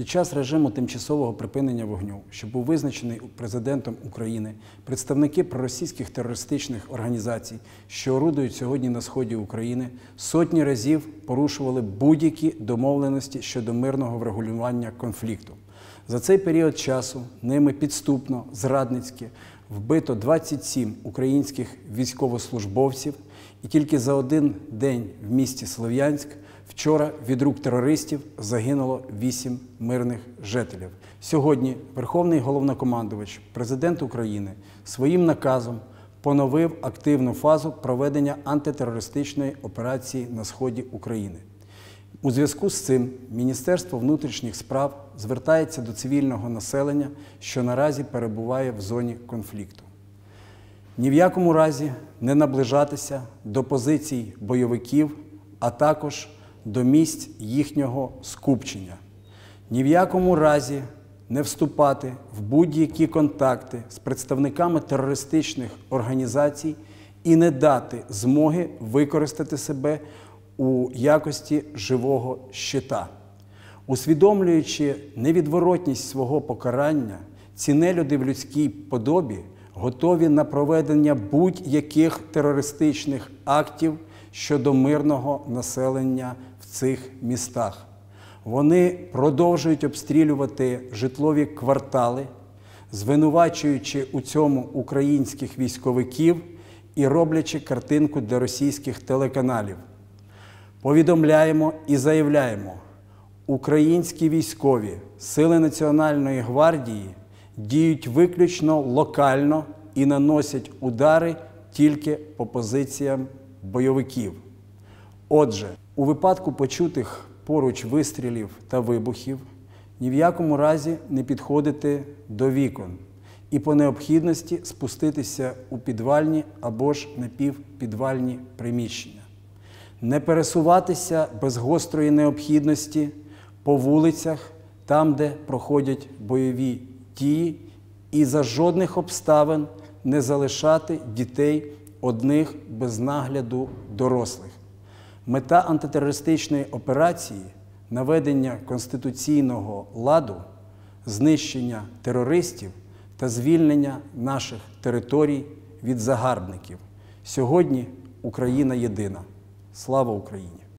Під час режиму тимчасового припинення вогню, що був визначений президентом України, представники проросійських терористичних організацій, що орудують сьогодні на сході України, сотні разів порушували будь-які домовленості щодо мирного врегулювання конфлікту. За цей період часу ними підступно, зрадницьки вбито 27 українських військовослужбовців, і тільки за один день в місті Слов'янськ вчора від рук терористів загинуло 8 мирних жителів. Сьогодні Верховний головнокомандувач, президент України, своїм наказом поновив активну фазу проведення антитерористичної операції на сході України. У зв'язку з цим Міністерство внутрішніх справ звертається до цивільного населення, що наразі перебуває в зоні конфлікту. Ні в якому разі не наближатися до позицій бойовиків, а також до місць їхнього скупчення. Ні в якому разі не вступати в будь-які контакти з представниками терористичних організацій і не дати змоги використати себе у якості живого щита. Усвідомлюючи невідворотність свого покарання, ці нелюди в людській подобі готові на проведення будь-яких терористичних актів щодо мирного населення в цих містах. Вони продовжують обстрілювати житлові квартали, звинувачуючи у цьому українських військовиків і роблячи картинку для російських телеканалів. Повідомляємо і заявляємо, українські військові Сили Національної гвардії діють виключно локально і наносять удари тільки по позиціям бойовиків. Отже, у випадку почутих поруч вистрілів та вибухів ні в якому разі не підходити до вікон і по необхідності спуститися у підвальні або ж напівпідвальні приміщення не пересуватися без гострої необхідності по вулицях, там, де проходять бойові дії, і за жодних обставин не залишати дітей одних без нагляду дорослих. Мета антитерористичної операції наведення конституційного ладу, знищення терористів та звільнення наших територій від загарбників. Сьогодні Україна єдина. Слава Україні!